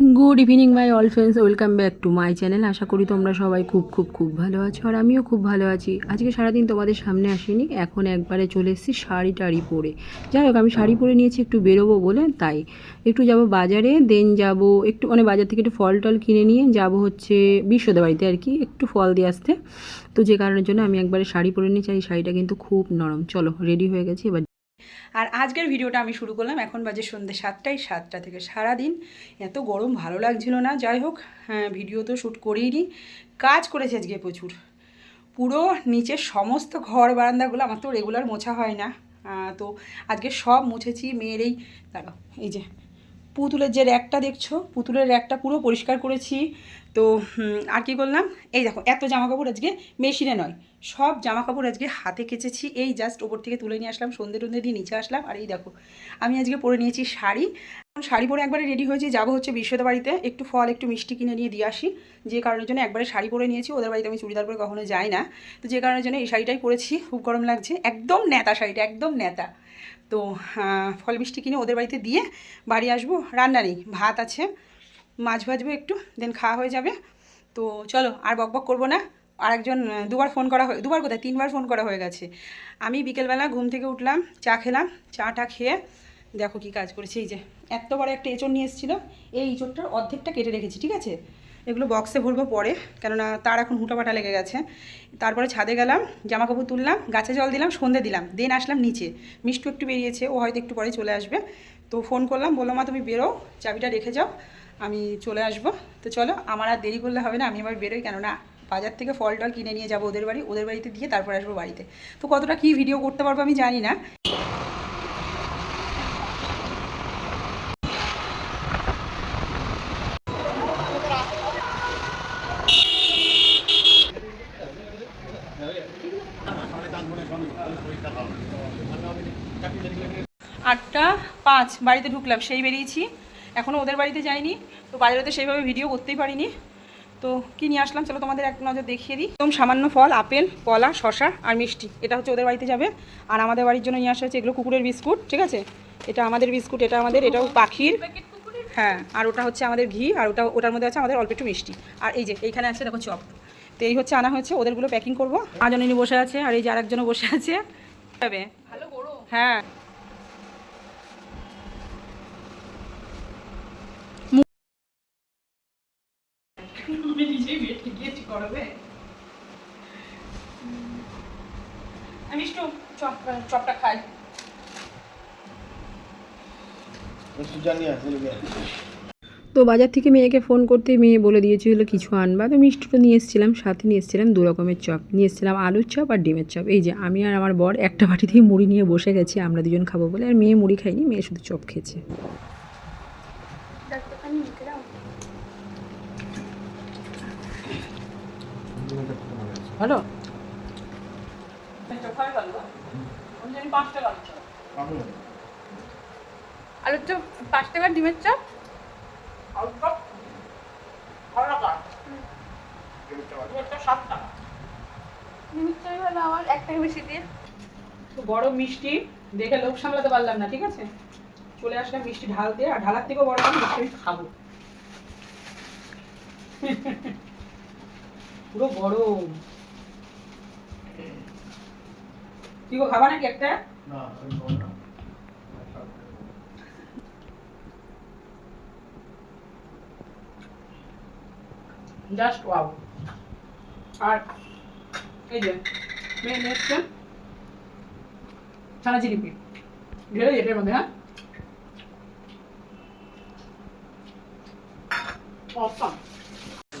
Good evening my all friends welcome back to my channel আশা করি তোমরা সবাই খুব খুব খুব ভালো আছো আর আমিও খুব ভালো আছি। আজকে সারাদিন তোমাদের সামনে আসিনি, এখন একবারে চলে এসেছি শাড়ি টাড়ি পরে। যাই হোক, আমি শাড়ি পরে নিয়েছি, একটু বেরোবো বলে, তাই। একটু যাব বাজারে দেন যাব একটু মানে বাজার থেকে একটু ফল টল কিনে নিয়ে যাব হচ্ছে বিশ্বদের বাড়িতে আর কি, একটু ফল দিয়ে আসতে। তো যে কারণের জন্য আমি একবারে শাড়ি পরে নিয়েছি এই শাড়িটা কিন্তু খুব নরম। চলো রেডি হয়ে গেছি, এবার আর আজকের ভিডিওটা আমি শুরু করলাম, এখন বাজে সন্ধ্যে সাতটায়, সাতটা থেকে সারাদিন। এত গরম, ভালো লাগছিল না। যাই হোক হ্যাঁ ভিডিও তো শ্যুট করেইনি কাজ করেছে আজকে প্রচুর। পুরো নিচের সমস্ত ঘর বারান্দাগুলো আমার তো রেগুলার মোছা হয় না। তো আজকে সব মুছেছি, মেয়ের এই, দাঁড়াও, এই যে পুতুলের যে র্যাকটা দেখছ, পুতুলের র্যাকটা পুরো পরিষ্কার করেছি। তো আর কি করলাম এই দেখো, এত জামা কাপড় আজকে মেশিনে নয়। সব জামা কাপড় আজকে হাতে কেচেছি। এই জাস্ট ওপর থেকে তুলে নিয়ে আসলাম, সন্ধে টন্ধে দিয়ে নিচে আসলাম। আর এই দেখো, আমি আজকে পরে নিয়েছি শাড়ি। শাড়ি পরে একবারে রেডি হয়েছি। যাব হচ্ছে বিশ্বদের বাড়িতে। একটু ফল, একটু মিষ্টি কিনে নিয়ে দিয়ে আসি। যে কারণের জন্য একবারে শাড়ি পরে নিয়েছি। ওদের বাড়িতে আমি চুড়িদার পরে কখনো যাই না। তো যে কারণের জন্য এই শাড়িটাই পরেছি। খুব গরম লাগছে। একদম নেতা শাড়িটা, একদম নেতা। তো ফল, মিষ্টি কিনে ওদের বাড়িতে দিয়ে বাড়ি আসব। রান্না নেই, ভাত আছে। মাছ ভাজবো একটু দেন খাওয়া হয়ে যাবে। তো চলো, আর বক বক করব না। আর একজন দুবার ফোন করা হয়ে, দুবার কোথায়? তিনবার ফোন করা হয়ে গেছে। আমি বিকেলবেলা ঘুম থেকে উঠলাম, চা খেলাম, চাটা খেয়ে দেখো কি কাজ করেছি। এই যে এত বড় একটা এঁচড় নিয়ে এসেছিল। এই এঁচড়টার অর্ধেকটা কেটে রেখেছি, ঠিক আছে? এগুলো বক্সে ভরবো পরে, কেননা তার এখন হুটাপাটা লেগে গেছে। তারপরে ছাদে গেলাম জামা কাপড় তুললাম, গাছে জল দিলাম, সন্ধে দিলাম দেন আসলাম নিচে। মিষ্টু একটু বেরিয়েছে, ও হয়তো একটু পরে চলে আসবে। তো ফোন করলাম, বলল, মা, তুমি বেরো, চাবিটা রেখে যাও। আমি চলে আসব। তো চলো, আমার আর দেরি করলে হবে না, আমি আবার বেরোই। কেননা বাজার থেকে ফল টল কিনে নিয়ে যাব ওদের বাড়ি, ওদের বাড়িতে দিয়ে তারপর আসব বাড়িতে। তো কতটা কী ভিডিও করতে পারব আমি জানি না। আটটা পাঁচ, বাড়িতে ঢুকলাম, সেই বেরিয়েছি। এখনও ওদের বাড়িতে যাইনি তো বাজারে তো সেইভাবে ভিডিও করতেই পারিনি। তো কি নিয়ে আসলাম চলো তোমাদের এক নজর দেখিয়ে দিই। একদম সামান্য ফল আপেল কলা শশা আর মিষ্টি এটা হচ্ছে ওদের বাড়িতে যাবে। আর আমাদের বাড়ির জন্য নিয়ে আসা হচ্ছে এগুলো কুকুরের বিস্কুট ঠিক আছে? এটা আমাদের বিস্কুট এটা আমাদের এটাও পাখির। হ্যাঁ আর ওটা হচ্ছে আমাদের ঘি আর ওটা ওটার মধ্যে আছে আমাদের অল্প একটু মিষ্টি। আর এই যে এইখানে আছে দেখো চপ। তো এই হচ্ছে আনা হয়েছে ওদেরগুলো প্যাকিং করব। আজনী বসে আছে আর এই যে আরেকজনও বসে আছে। যাবে আমি একটু চপ চপটা খাই। তো বাজার থেকে মেয়েকে ফোন করতে মেয়ে বলে দিয়েছিল কিছু আনবা? তো মিষ্টিটা নিয়ে এসেছিলাম সাথে নিয়ে এসেছিলাম দু রকমের চপ। নিয়ে এসেছিলাম আলুর চপ আর ডিমের চপ। এই যে আমি আর আমার বর একটা বাটি থেকে মুড়ি নিয়ে বসে গেছি আমরা দুজন খাব বলে। আর মেয়ে মুড়ি খাইনি মেয়ে শুধু চপ খেয়েছে। ভালো? আলুর চপ। পাঁচ টাকার ডিমের চপ? ডিমের চপই ভালো আমার এক টাকা বেশি দিয়ে। তো বড় মিষ্টি দেখে লোক সামলাতে পারলাম না ঠিক আছে? চলে আসলাম মিষ্টি ঢাল দিয়ে আর ঢালার থেকেও বড় আমি মিষ্টি আমি খাব। পুরো গরম। কি গো খাবা নাকি একটা? জাস্ট ওয়াও আর এই যে নিয়ে এসছে ছানা জিলিপি ঢেলে এটার মধ্যে হ্যাঁ?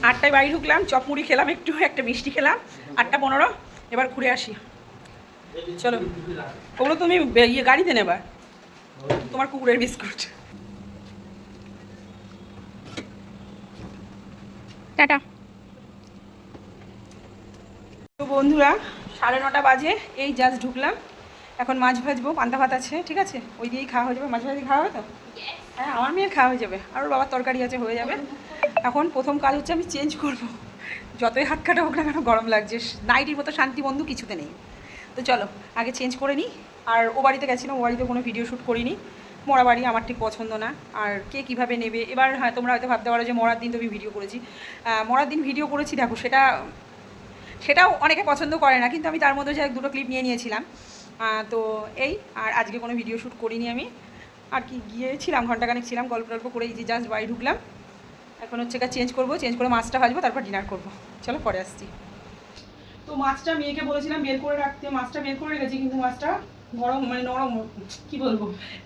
আটটায় বাড়ি ঢুকলাম চপ মুড়ি খেলাম একটু একটা মিষ্টি খেলাম। আটটা পনেরো এবার ঘুরে আসি। চলো ওগুলো তুমি ইয়ে গাড়িতে নেবা। তোমার কুকুরের বিস্কুট। টাটা। তো বন্ধুরা সাড়ে নটা বাজে এই জাস্ট ঢুকলাম। এখন মাছ ভাজবো পান্তা ভাত আছে ঠিক আছে? ওই দিয়েই খাওয়া হয়ে যাবে। মাছ ভাজি খাওয়া হবে তো? হ্যাঁ আমার মেয়ের খাওয়া হয়ে যাবে। আর ওর বাবার তরকারি আছে হয়ে যাবে। এখন প্রথম কাজ হচ্ছে আমি চেঞ্জ করব। যতই হাত কাটা হোক না কেন গরম লাগছে। নাইটির মতো শান্তি বন্ধু কিছুতে নেই। তো চলো, আগে চেঞ্জ করে নিই। আর ও বাড়িতে গেছিলাম ও বাড়িতে কোনো ভিডিও শ্যুট করিনি। মরা বাড়ি আমার ঠিক পছন্দ না। আর কে কীভাবে নেবে? এবার হ্যাঁ তোমরা হয়তো ভাবতে পারো যে মরার দিন তো আমি ভিডিও করেছি। মরার দিন ভিডিও করেছি, দেখো, সেটা, সেটাও অনেকে পছন্দ করে না, কিন্তু আমি তার মধ্যে যে দুটো ক্লিপ নিয়ে নিয়েছিলাম। তো এই, আর আজকে কোনো ভিডিও শ্যুট করিনি আমি। আর কি, গিয়েছিলাম ঘন্টাখানেক ছিলাম, গল্প টল্প করে এই যে জাস্ট বাড়ি ঢুকলাম। এখন হচ্ছে চেঞ্জ করব চেঞ্জ করে মাছটা ভাজবো, তারপর ডিনার করব। চলো, পরে আসছি। তো মাছটা মেয়েকে বলেছিলাম বের করে রাখতে, মাছটা বের করে রেখেছি কিন্তু মাছটা গরম মানে নরম, কি বলব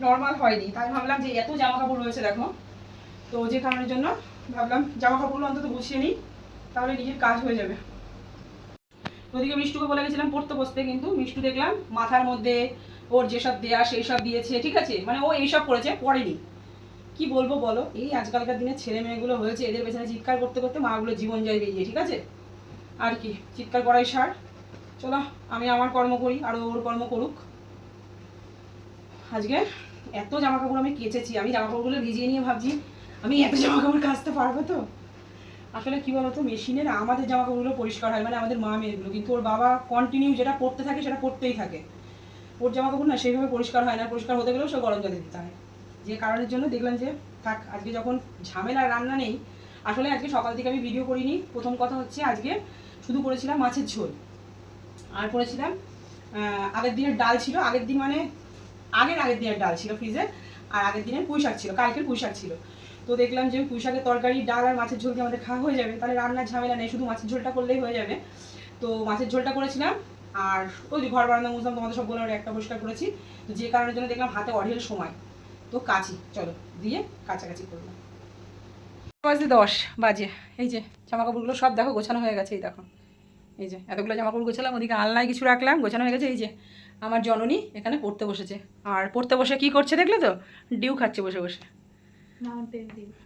নর্মাল হয়নি। তাই ভাবলাম যে এত জামা কাপড় রয়েছে দেখো। তো যে কারণের জন্য ভাবলাম জামা কাপড়গুলো অন্তত গুছিয়ে নিই, তাহলে নিজের কাজ হয়ে যাবে। ওদিকে মিষ্টুকে বলে গেছিলাম পড়তে বসতে, কিন্তু মিষ্টু দেখলাম মাথার মধ্যে ওর যেসব দেয়া সেই সব দিয়েছে, ঠিক আছে? মানে ও এইসব করেছে, পড়েনি। কি বলব বলো? এই আজকালকার দিনে ছেলে মেয়েগুলো হয়েছে, এদের পেছনে চিৎকার করতে করতে মাগুলো জীবন যায় বেরিয়ে, ঠিক আছে? আর কি, চিৎকার করাই সার। চলো, আমি আমার কর্ম করি, আর ওর কর্ম করুক। আজকে এত জামা কাপড় আমি কেচেছি, আমি জামা কাপড়গুলো ভিজিয়ে নিয়ে ভাবছি, আমি এত জামা কাপড় কাচতে পারব তো? আসলে কি বলতো, মেশিনের আমাদের জামা কাপড়গুলো পরিষ্কার হয় মানে আমাদের মা মেয়েগুলো, কিন্তু ওর বাবা কন্টিনিউ যেটা পড়তে থাকে, সেটা পড়তেই থাকে। ওর জামা কাপড় না সেইভাবে পরিষ্কার হয় না, পরিষ্কার হতে গেলেও সে গরম জলে দিতে হয়। যে কারণের জন্য দেখলাম যে, থাক, আজকে যখন ঝামেলা রান্না নেই আসলে আজকে সকাল থেকে আমি ভিডিও করিনি। প্রথম কথা হচ্ছে আজকে শুধু করেছিলাম মাছের ঝোল। আর করেছিলাম আগের দিনের ডাল ছিল। আগের দিন মানে আগের আগের দিনের ডাল ছিল ফ্রিজে আর আগের দিনের পুঁই শাক ছিল, কালকের পুঁই শাক ছিল। তো দেখলাম যে পুঁই শাকের তরকারি, ডাল আর মাছের ঝোলকে আমাদের খাওয়া হয়ে যাবে। তাহলে রান্নার ঝামেলা নেই, শুধু মাছের ঝোলটা করলেই হয়ে যাবে। তো মাছের ঝোলটা করেছিলাম। আর ওই যে ঘর বারান্দা মুসলাম তোমাদের সব বললাম একটা পরিষ্কার করেছি। তো যে কারণের জন্য দেখলাম হাতে অঢেল সময়। তো কাচি চলো, দিয়ে কাছাকাছি করলাম। বাজে দশ বাজে। এই যে জামা কাপড়গুলো সব দেখো গোছানো হয়ে গেছে এই দেখো। এই যে এতগুলো জামা কাপড় গোছালাম ওদিকে আলনায় কিছু রাখলাম গোছানো হয়ে গেছে এই যে আমার জননী এখানে পড়তে বসেছে। আর পড়তে বসে কি করছে দেখলে তো? ডিউ খাচ্ছে বসে বসে।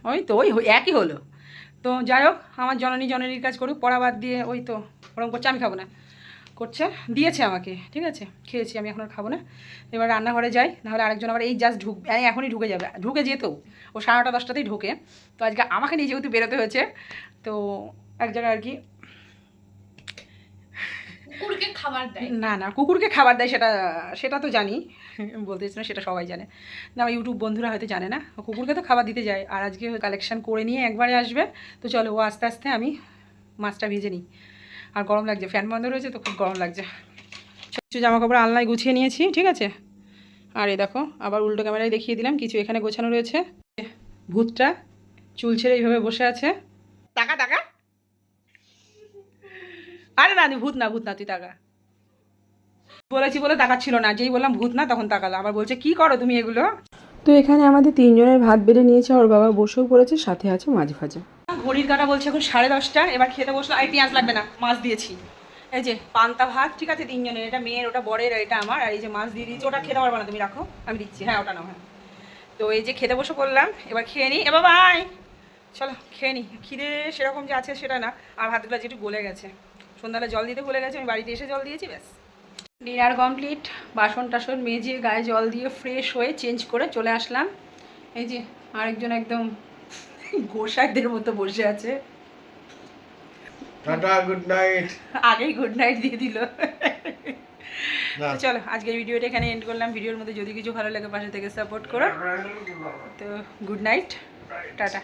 ওই তো ওই একই হলো। তো যাই হোক আমার জননী জননীর কাজ করুক পড়া বাদ দিয়ে ওই তো ওরকম করছে আমি খাব না। করছে দিয়েছে আমাকে ঠিক আছে? খেয়েছি আমি এখন আর খাব না। এবার রান্নাঘরে যাই নাহলে আরেকজন আবার এই জাস্ট ঢুক এই এখনই ঢুকে যাবে। ঢুকে যেত ও সাড়ে নটা দশটাতেই ঢুকে। তো আজকে আমাকে নিয়ে যেহেতু বেরোতে হয়েছে তো এক জায়গায় আর কি কুকুরকে খাবার দেয়। না না কুকুরকে খাবার দেয় সেটা সেটা তো জানি বলতে না সেটা সবাই জানে। না আমার ইউটিউব বন্ধুরা হয়তো জানে না কুকুরকে তো খাবার দিতে যায়। আর আজকে কালেকশন করে নিয়ে একবারে আসবে। তো চলো ও আস্তে আস্তে আমি মাছটা ভেজে নিই। আর গরম লাগছে ফ্যান বন্ধ রয়েছে তো খুব গরম লাগছে। কিছু জামা কাপড় আলনায় গুছিয়ে নিয়েছি ঠিক আছে? আর এই দেখো আবার উল্টো ক্যামেরায় দেখিয়ে দিলাম কিছু এখানে গোছানো রয়েছে। ভূতটা চুল ছেড়ে এইভাবে বসে আছে। টাকা টাকা আরে না ভূত না ভূত না তুই টাকা বলেছি বলে তাকাচ্ছিল না যেই বললাম ভূত না তখন তাকালো আবার বলছে কি করো তুমি এগুলো? তো এখানে আমাদের তিনজনের ভাত বেড়ে নিয়েছে ওর বাবা বসেও পড়েছে সাথে আছে মাছ ভাজা। ঘড়ির কাটা বলছে এখন সাড়ে দশটা, এবার খেতে বসল, আর পেঁয়াজ লাগবে না, মাছ দিয়েছি। এই যে, পান্তা ভাত, ঠিক আছে, তিনজনের, এটা মেয়ের, ওটা বরের, এটা আমার, আর এই যে মাছ দিয়ে দিয়েছি, ওটা খেতে পারব না, তুমি রাখো, আমি দিচ্ছি হ্যাঁ ওটা না হ্যাঁ। তো এই যে খেতে বসে পড়লাম এবার খেয়ে নিই এবার বাই। চলো, খেয়ে নিই খিদে সেরকম যে আছে সেটা না, আর ভাতগুলো যেটু গলে গেছে। সন্ধ্যাবেলা জল দিতে ভুলে গেছে, আমি বাড়িতে এসে জল দিয়েছি, ব্যাস। ডিনার কমপ্লিট বাসন টাসন মেজে গায়ে জল দিয়ে ফ্রেশ হয়ে চেঞ্জ করে চলে আসলাম। এই যে, আরেকজন একদম গোসাইদের মতো বসে আছে। টাটা গুড নাইট আগেই গুড নাইট দিয়ে দিল। চলো আজকের ভিডিওটা এখানে এন্ড করলাম। ভিডিওর মধ্যে যদি কিছু ভালো লাগে পাশে থেকে সাপোর্ট করো। তো গুড নাইট টাটা।